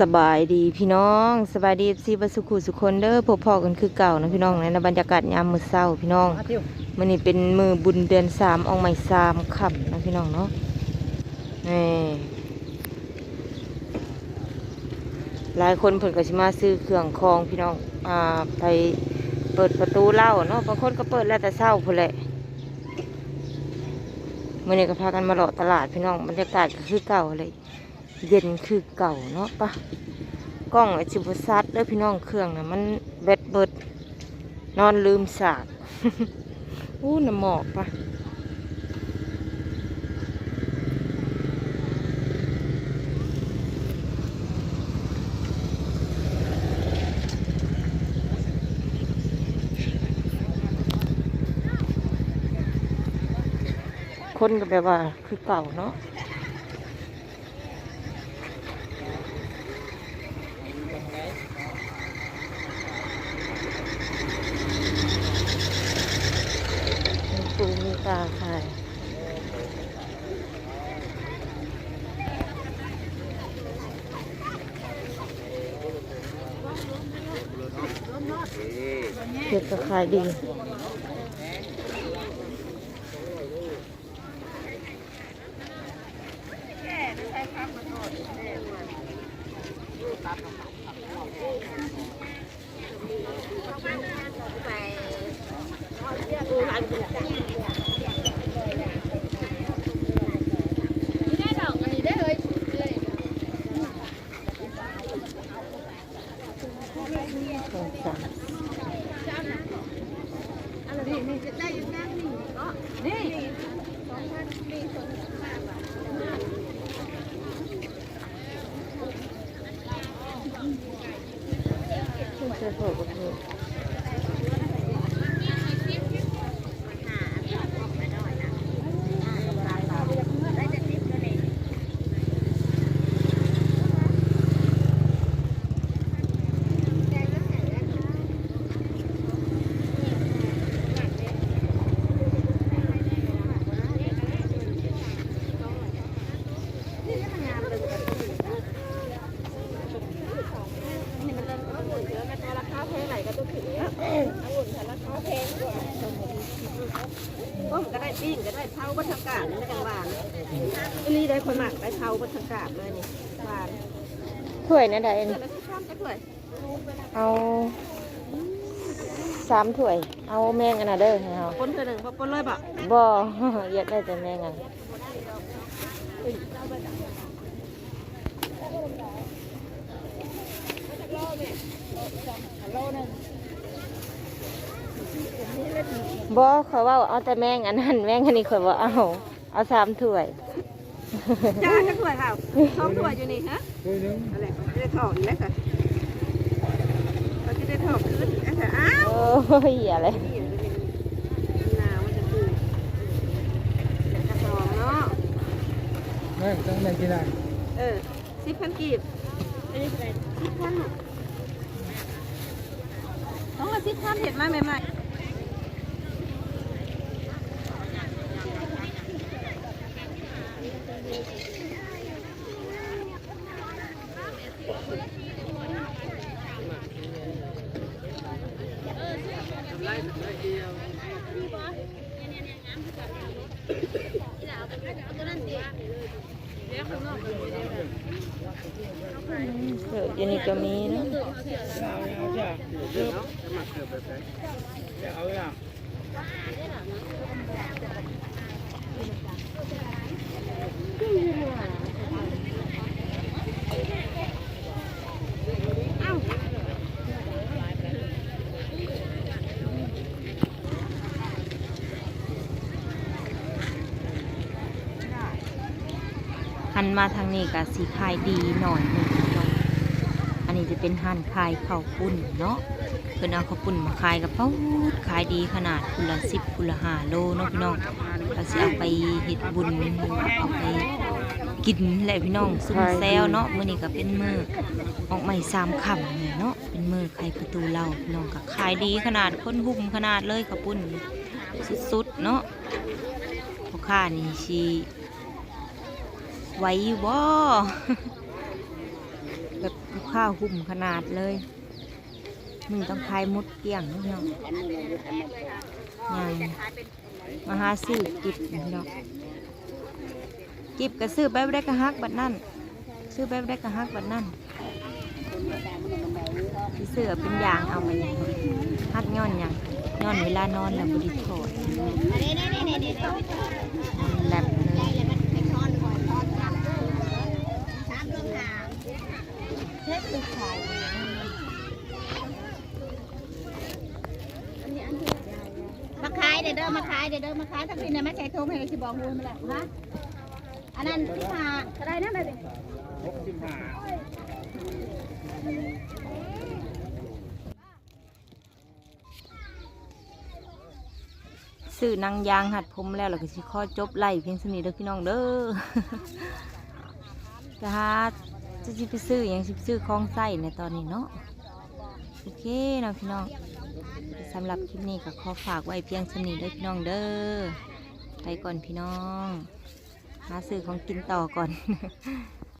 สบายดีพี่น้องสบายดีซีบสุขุสุคนเด้อพบพอกันคือเก่านะพี่น้องในบรรยากาศยามมือเช้าพี่น้องมื้อนี้เป็นมือบุญเดือนสามออกใหม่สามค่ำนะพี่น้องเนาะนี่หลายคนเพิ่นก็สิมาซื้อเครื่องคองพี่น้องอ่าไปเปิดประตูเล่าเนาะบางคนก็เปิดแล้วแต่เช้าพุ่นแหละมื้อนี้ก็พากันมาเลาะตลาดพี่น้องบรรยากาศก็คือเก่าเลย เย็นคือเก่าเนาะปะกล้องไอจิบซัดเด้อพี่น้องเครื่องนะมันเบ็ดเบิดนอนลืมสากอู้น้ำหมอกปะคนก็แบบว่าคือเก่าเนาะ มี ปูมีปลาขายเผ็ดก็ขายดีสองสามเสื้อผ้าก็มี ต้มก็ได้ปิ้ง ก็ได้เผาบัทกาศนี่จังหวานอันนี้ได้คนหมักได้เผาบัทกาศเลยนี่หวานถ้วยนะได้อันเดี๋ยวเราจะข้ามจะถ้วยเอาสามถ้วย เอาแมงอันน่ะเด้อให้เอาคนเธอหนึ่งพอปนเลยบ่บ่อยากได้แต่แมงอัน บ่เขาว่าเอาแต่แมงอันนั้นแมงอันนี้ข่อยบ่เอา เอาสามถ้วย จ้าจะถ้วยค่ะท้องถ้วยอยู่นี่ฮะอะไรก็จะได้ถอกอีกแล้วค่ะเราจะได้ถอกขึ้นอีกแล้วค่ะอ้าวโอ้ยอะไรนี่อยู่นี่หนาวมันจะคือเดี๋ยวกระสองเนาะไม่ต้องในที่ไหนเออสิบพันกีบอันนี้เป็นสิบพันต้องละสิบพันเห็ดมาใหม่ๆ เดี๋ยวอันนี่ก็มีเนาะเอาเอาจ้ะเดี๋ยวเอาอย่าง หัน มาทางนี้ก็สีขายดีหน่อยนึงอันนี้จะเป็นหั่นขายข้าวปุ้นเนาะเพิ่นเอาข้าวปุ้นมาขายกับเขาขายดีขนาดคุณละสิบคุณละห้าโลเนาะพี่น้องก็สิเอาไปเฮ็ดบุญเอาไปกินแหละพี่น้องซุ่มแซวเนาะมื้อนี้ก็เป็นมือออกใหม่สามค่ำเนี่ยเนาะเป็นมื้อไขประตูเราพี่น้องก็ขายดีขนาดคนหุ่มขนาดเลยข้าวปุ้นสุดๆเนาะพ่อค้านี่สิ ไหว้อยู่บ่แบบข้าวหุ่มขนาดเลย มึงต้องคายมุดเกลี่ยงพี่น้องยังมาหาซื้อกิบพี่น้องกิบก็ซื้อไปบ่ได้กระฮักบัดนั่น ซื้อไปบ่ได้กระฮักบัดนั่นที่เสือเป็นยางเอามาอย่างฮัดย้อนหยังย้อนเวลานอนแล้วบริโภคแลบเลย มาขายเด้อเด้อ มาขายเด้อเด้อมาขายถ้าพี่น่ะมาใส่ทงให้สิบอกงูมาแล้วฮะอันนั้นที่หาก็ได้นะแม่ดิหกสิบห้าซื้อนางยางหัดผมแล้วเราก็สิข้อจบไล่เพียงสนิทเด้อพี่น้องเด้อจะหาจะสิไปซื้ออย่างสิไปซื้อของใส่ในตอนนี้เนาะโอเคเนาะพี่น้อง สำหรับคลิปนี้ก็ขอฝากไว้เพียงสนิทเด้อพี่น้องเด้อไปก่อนพี่น้อง หาซื้อของกินต่อก่อน